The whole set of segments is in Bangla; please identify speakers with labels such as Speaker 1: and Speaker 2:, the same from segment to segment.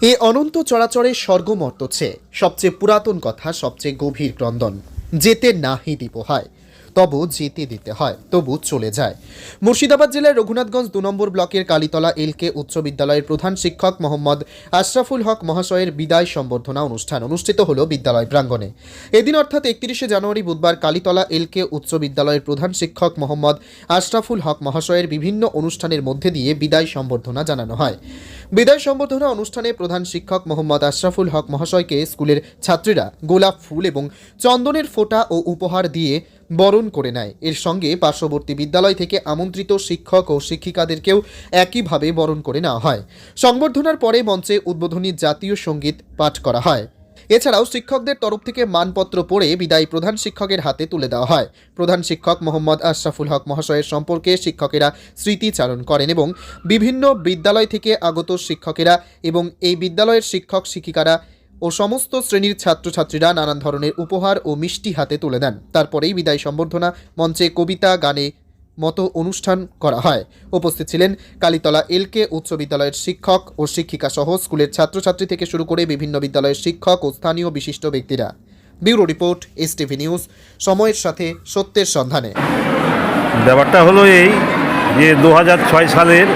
Speaker 1: এ অনন্ত চরাচরে স্বর্গমর্তছে সবচেয়ে পুরাতন কথা, সবচেয়ে গভীর ক্রন্দন। যেতে নাহি দীপ হয়, তবু যেতে দিতে হয়, তবু চলে যায়। মুর্শিদাবাদ জেলার রঘুনাথগঞ্জ দু নম্বর ব্লকের কালীতলা এলকে উচ্চ বিদ্যালয়ের প্রধান শিক্ষক মোহাম্মদ আশরাফুল হক মহাশয়ের বিদায় সম্বর্ধনা অনুষ্ঠান অনুষ্ঠিত হল বিদ্যালয় প্রাঙ্গণে। এদিন অর্থাৎ একত্রিশে জানুয়ারি বুধবার কালীতলা এলকে উচ্চ বিদ্যালয়ের প্রধান শিক্ষক মোহাম্মদ আশরাফুল হক মহাশয়ের বিভিন্ন অনুষ্ঠানের মধ্যে দিয়ে বিদায় সম্বর্ধনা জানানো হয়। বিদায় সম্বর্ধনা অনুষ্ঠানে প্রধান শিক্ষক মোহাম্মদ আশরাফুল হক মহাশয়কে স্কুলের ছাত্রীরা গোলাপ ফুল এবং চন্দনের ফোঁটা ও উপহার দিয়ে বরণ করে নেয়। এর সঙ্গে পার্শ্ববর্তী বিদ্যালয় থেকে আমন্ত্রিত শিক্ষক ও শিক্ষিকাদেরকেও একইভাবে বরণ করে নেওয়া হয়। সংবর্ধনার পরে মঞ্চে উদ্বোধনী জাতীয় সংগীত পাঠ করা হয়। এছাড়াও শিক্ষকদের তরফ থেকে মানপত্র পড়ে বিদায়ী প্রধান শিক্ষকের হাতে তুলে দেওয়া হয়। প্রধান শিক্ষক মোহাম্মদ আশরাফুল হক মহাশয়ের সম্পর্কে শিক্ষকেরা স্মৃতিচারণ করেন এবং বিভিন্ন বিদ্যালয় থেকে আগত শিক্ষকেরা এবং এই বিদ্যালয়ের শিক্ষক শিক্ষিকারা ও সমস্ত শ্রেণির ছাত্রছাত্রীরা নানান ধরনের উপহার ও মিষ্টি হাতে তুলে দেন। তারপরেই বিদায় সম্বর্ধনা মঞ্চে কবিতা, গানে মতো অনুষ্ঠান করা হয়। উপস্থিত ছিলেন কালীতলা এলকে উচ্চ বিদ্যালয়ের শিক্ষক ও শিক্ষিকা সহ স্কুলের ছাত্রছাত্রী থেকে শুরু করে বিভিন্ন বিদ্যালয়ের শিক্ষক ও স্থানীয় বিশিষ্ট ব্যক্তিরা। Bureau report S TV news, সময়ের সাথে সত্যের সন্ধানে।
Speaker 2: ব্যাপারটা হলো এই যে দু সালের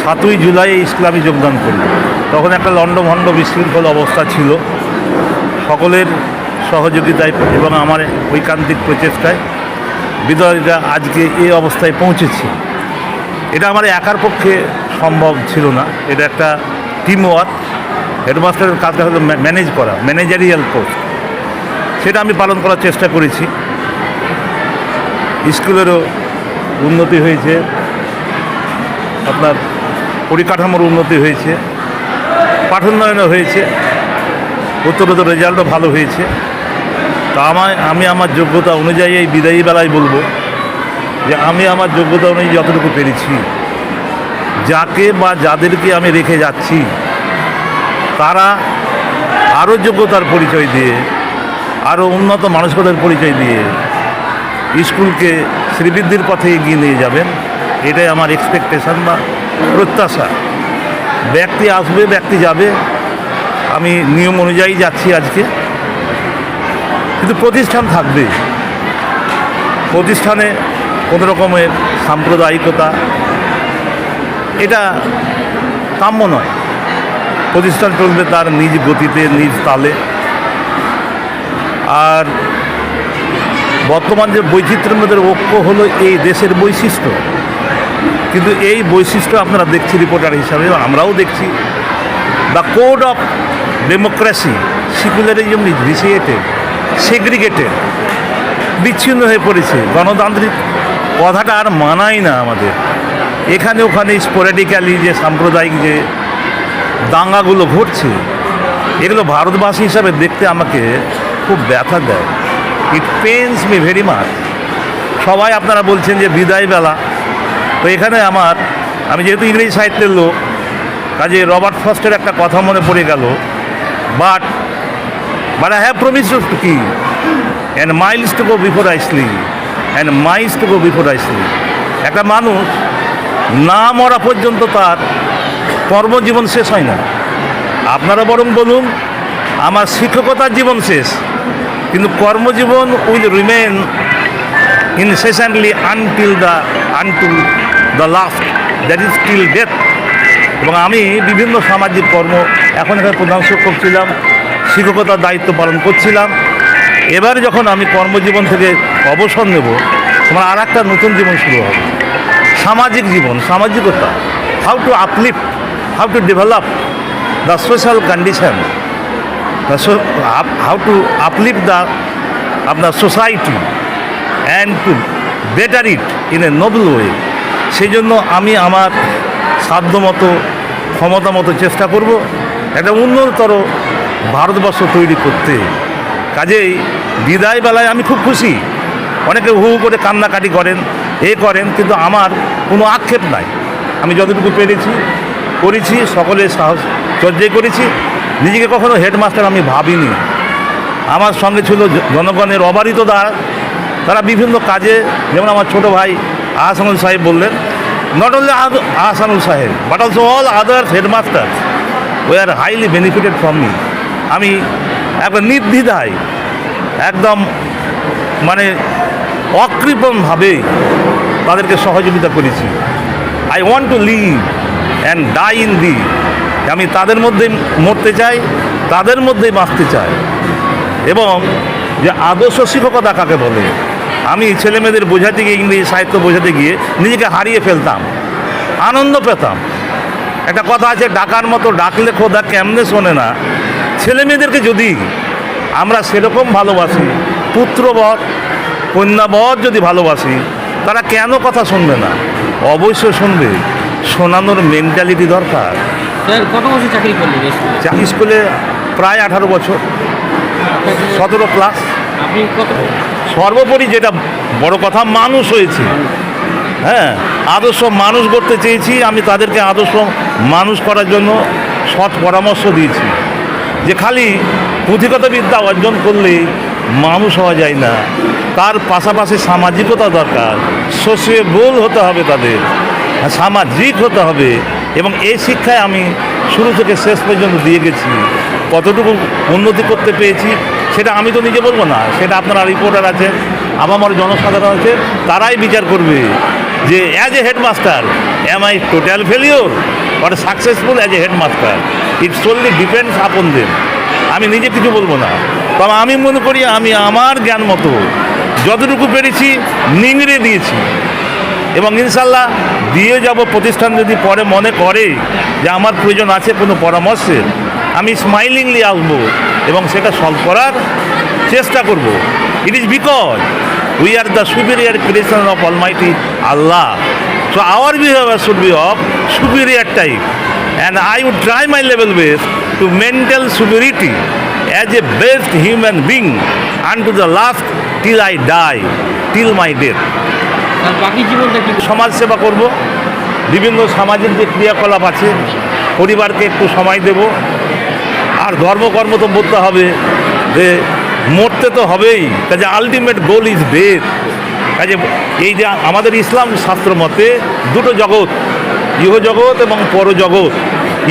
Speaker 2: সাতই জুলাই ইসলামী যোগদান করি তখন একটা লণ্ডভণ্ড বিশৃঙ্খল অবস্থা ছিল। সকলের সহযোগিতায় এবং আমার ঐকান্তিক প্রচেষ্টায় বিদ্যালয়টা আজকে এই অবস্থায় পৌঁছেছে। এটা আমার একার পক্ষে সম্ভব ছিল না। এটা একটা টিম ওয়ার্ক হেডমাস্টারের কাজটা হলো ম্যানেজ করা ম্যানেজারিয়াল পোস্ট সেটা আমি পালন করার চেষ্টা করেছি। স্কুলেরও উন্নতি হয়েছে। আপনার পরিকাঠামোর উন্নতি হয়েছে। পাঠোন্নয়নও হয়েছে। উত্তরোত্তর রেজাল্টও ভালো হয়েছে। তা আমায় আমি আমার যোগ্যতা অনুযায়ী এই বিদায়ী বেলায় বলব যে আমি আমার যোগ্যতা অনুযায়ী যতটুকু পেরেছি, যাকে বা যাদেরকে আমি রেখে যাচ্ছি, তারা আরও যোগ্যতার পরিচয় দিয়ে, আরও উন্নত মানসিকতার পরিচয় দিয়ে স্কুলকে শ্রীবৃদ্ধির পথে এগিয়ে নিয়ে যাবেন, এটাই আমার এক্সপেকটেশন বা প্রত্যাশা। ব্যক্তি আসবে, ব্যক্তি যাবে, আমি নিয়ম অনুযায়ী যাচ্ছি আজকে। কিন্তু প্রতিষ্ঠান থাকবে প্রতিষ্ঠানে কোনো রকমের সাম্প্রদায়িকতা, এটা কাম্য নয়। প্রতিষ্ঠান চলবে তার নিজ গতিতে, নিজ তালে। আর বর্তমান যে বৈচিত্র্যের মধ্যে ঐক্য হলো এই দেশের বৈশিষ্ট্য। কিন্তু এই বৈশিষ্ট্য আপনারা দেখছি রিপোর্টার হিসাবে আমরাও দেখছি। The code of democracy secularism is vitiated segregated. বিচ্ছিন্ন হয়ে পড়েছে। গণতান্ত্রিক কথাটা আর মানাই না আমাদের। এখানে ওখানে স্পোরেটিক্যালি যে সাম্প্রদায়িক যে দাঙ্গাগুলো ঘটছে, এগুলো ভারতবাসী হিসাবে দেখতে আমাকে খুব ব্যথা দেয়। It pains me very much সবাই আপনারা বলছেন যে বিদায় বেলা। তো এখানে আমার, আমি যেহেতু ইংরেজি সাহিত্যের লোক, কাজে রবার্ট ফার্স্টের একটা কথা মনে পড়ে গেল। But but I have promise to keep and miles to go before I sleep and miles to go before I sleep একটা মানুষ না মরা পর্যন্ত তার কর্মজীবন শেষ হয় না। আপনারা বরং বলুন, আমার শিক্ষকতার জীবন শেষ। কিন্তু কর্মজীবন will remain incessantly until the until the last that is till death এবং আমি বিভিন্ন সামাজিক কর্ম, এখন এখানে প্রধান শিক্ষক ছিলাম। শিক্ষকতার দায়িত্ব পালন করছিলাম। এবার যখন আমি কর্মজীবন থেকে অবসর নেব আমার আর একটা নতুন জীবন শুরু হবে। সামাজিক জীবন সামাজিকতা how to uplift how to develop the social condition up, how to uplift আপনার society and to better it in a noble way সেই জন্য আমি আমার সাধ্যমতো ক্ষমতা মতো চেষ্টা করব। একটা উন্নততর ভারতবর্ষ তৈরি করতে। কাজেই বিদায় বেলায় আমি খুব খুশি। অনেকে হু হু করে কান্নাকাটি করেন এ করেন কিন্তু আমার কোনো আক্ষেপ নাই। আমি যতটুকু পেরেছি করেছি সকলের সাহস চর্যাই করেছি। নিজেকে কখনো হেডমাস্টার আমি ভাবিনি। আমার সঙ্গে ছিল জনগণের অবারিত দ্বার। তারা বিভিন্ন কাজে যেমন আমার ছোট ভাই আহসানুল সাহেব বললেন not only Ad- Ahsanul Sahib, but all others headmaster were highly benefited from me. আমি একটা নির্দ্বিধায়, একদম মানে অকৃপণভাবে তাদেরকে সহযোগিতা করেছি। I want to live and die in the আমি তাদের মধ্যে মরতে চাই, তাদের মধ্যেই বাঁচতে চাই। এবং যে আদর্শ শিক্ষকতা কাকে বলে? আমি ছেলেমেয়েদের বোঝাতে গিয়ে, ইংরেজি সাহিত্য বোঝাতে গিয়ে নিজেকে হারিয়ে ফেলতাম, আনন্দ পেতাম। একটা কথা আছে, ডাকার মতো ডাকলে খোদা কেমনে শোনে না? ছেলেমেয়েদেরকে যদি আমরা সেরকম ভালোবাসি পুত্রবধ কন্যাবধ যদি ভালোবাসি তারা কেন কথা শুনবে না? অবশ্যই শুনবে। শোনানোর মেন্টালিটি দরকার।
Speaker 3: স্যার কত বছর চাকরি করলেন স্কুলে?
Speaker 2: স্কুলে প্রায় আঠারো বছর। সতেরো প্লাস
Speaker 3: আপনি কত?
Speaker 2: সর্বোপরি যেটা বড় কথা মানুষ হয়েছে। হ্যাঁ আদর্শ মানুষ করতে চেয়েছি। আমি তাদেরকে আদর্শ মানুষ করার জন্য সৎ পরামর্শ দিয়েছি। যে খালি পুঁথিগত বিদ্যা অর্জন করলেই মানুষ হওয়া যায় না। তার পাশাপাশি সামাজিকতা দরকার। সোশিয়েবল হতে হবে তাদের, সামাজিক হতে হবে এবং এই শিক্ষায় আমি শুরু থেকে শেষ পর্যন্ত দিয়ে গেছি। কতটুকু উন্নতি করতে পেরেছি সেটা আমি তো নিজে বলব না, সেটা আপনারা রিপোর্টার আছে আমার জনসাধারণ আছে, তারাই বিচার করবে। যে as a headmaster am I total failure or successful as a headmaster it solely depends upon them আমি নিজে কিছু বলব না। তবে আমি মনে করি আমি আমার জ্ঞান মতো যতটুকু পেরেছি নিংড়ে দিয়েছি। এবং ইনশাল্লাহ দিয়ে যাব প্রতিষ্ঠান যদি পরে মনে করে যে আমার প্রয়োজন আছে কোনো পরামর্শের আমি স্মাইলিংলি আসব এবং সেটা সলভ করার চেষ্টা করব। It is because we are the superior creation of almighty Allah so our behaviour should be of superior type and I would try my level best to mental superiority as a best human being unto the last till I die till my death
Speaker 3: বাকি জীবনটা কি?
Speaker 2: সমাজ সেবা করব বিভিন্ন সামাজিক যে ক্রিয়াকলাপ আছে পরিবারকে একটু সময় দেব। আর ধর্মকর্ম তো বলতে হবে যে মরতে তো হবেই। কাজে আলটিমেট গোল ইজ ডেথ কাজে এই যে আমাদের ইসলাম শাস্ত্র মতে দুটো জগৎ, ইহজগৎ এবং পরজগৎ।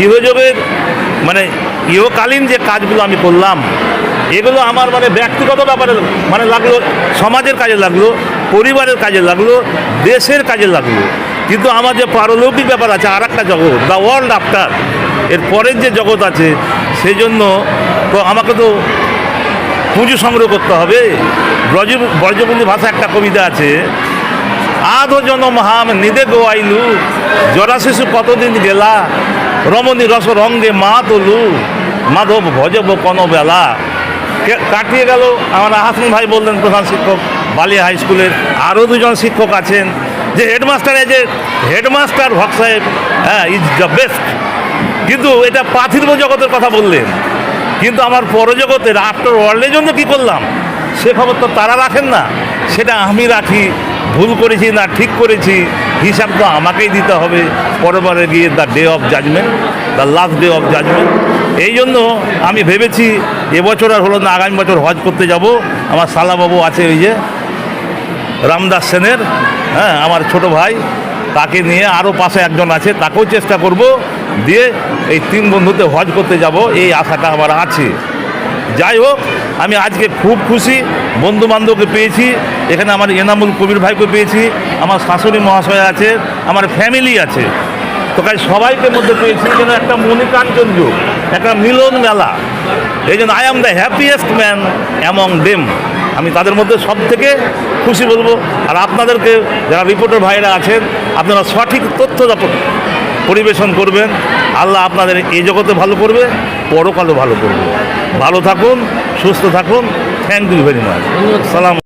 Speaker 2: ইহজগের মানে ইহকালীন যে কাজগুলো আমি করলাম, এগুলো আমার মানে ব্যক্তিগত ব্যাপারে মানে লাগল, সমাজের কাজে লাগল, পরিবারের কাজে লাগল, দেশের কাজে লাগল। কিন্তু আমার যে পারলৌকিক ব্যাপার আছে আর একটা জগৎ দ্য ওয়ার্ল্ড আফটার এর পরের যে জগৎ আছে সেই জন্য তো আমাকে তো পুঁজি সংগ্রহ করতে হবে। ব্রজ ব্রজবন্দি ভাষা একটা কবিতা আছে, আধো জনম হাম নিদে গোয়াইলু জরা শিশু কতদিন গেলা, রমণী রস রঙ্গে মা তোলু মাধব ভজব কোন বেলা। কাটিয়ে গেল আমার হাসান ভাই বললেন, প্রধান শিক্ষক, বালিয়া হাই স্কুলের আরও দুজন শিক্ষক আছেন, যে হেডমাস্টার যে হেডমাস্টার ভক সাহেব হ্যাঁ ইজ দ্য বেস্ট কিন্তু এটা পার্থিব জগতের কথা বললেন। কিন্তু আমার পরজগতের আফটার ওয়ার্ল্ডের জন্য কি করলাম? সে খবর তো তারা রাখেন না। সেটা আমি রাখি, ভুল করেছি না ঠিক করেছি, হিসাব তো আমাকেই দিতে হবে। পরবারে গিয়ে the day of judgement the last day of judgement এই জন্য আমি ভেবেছি, এবছর আর হলো না, আগামী বছর হজ করতে যাব। আমার সালাবাবু আছে ওই যে, রামদাস সেনের হ্যাঁ আমার ছোট ভাই। তাকে নিয়ে আরও পাশে একজন আছে, তাকেও চেষ্টা করব দিয়ে এই তিন বন্ধুতে হজ করতে যাব, এই আশাটা আমার আছে। যাই হোক, আমি আজকে খুব খুশি, বন্ধু বান্ধবকে পেয়েছি, এখানে আমার এনামুল কবির ভাইকে পেয়েছি, আমার শাশুড়ি মহাশয় আছে, আমার ফ্যামিলি আছে। তো কাজ সবাইকে মধ্যে পেয়েছি যেন একটা মনিকাঞ্চন যুগ, একটা মিলন মেলা। এই জন্য I am the happiest man among them আমি তাদের মধ্যে সব থেকে খুশি বলব আর আপনাদেরকে যারা রিপোর্টার ভাইরা আছেন আপনারা সঠিক তথ্য পরিবেশন করবেন। আল্লাহ আপনাদের এই জগতে ভালো করবে পরকালও ভালো করবে। ভালো থাকুন সুস্থ থাকুন। থ্যাংক ইউ ভেরি মাচ সালাম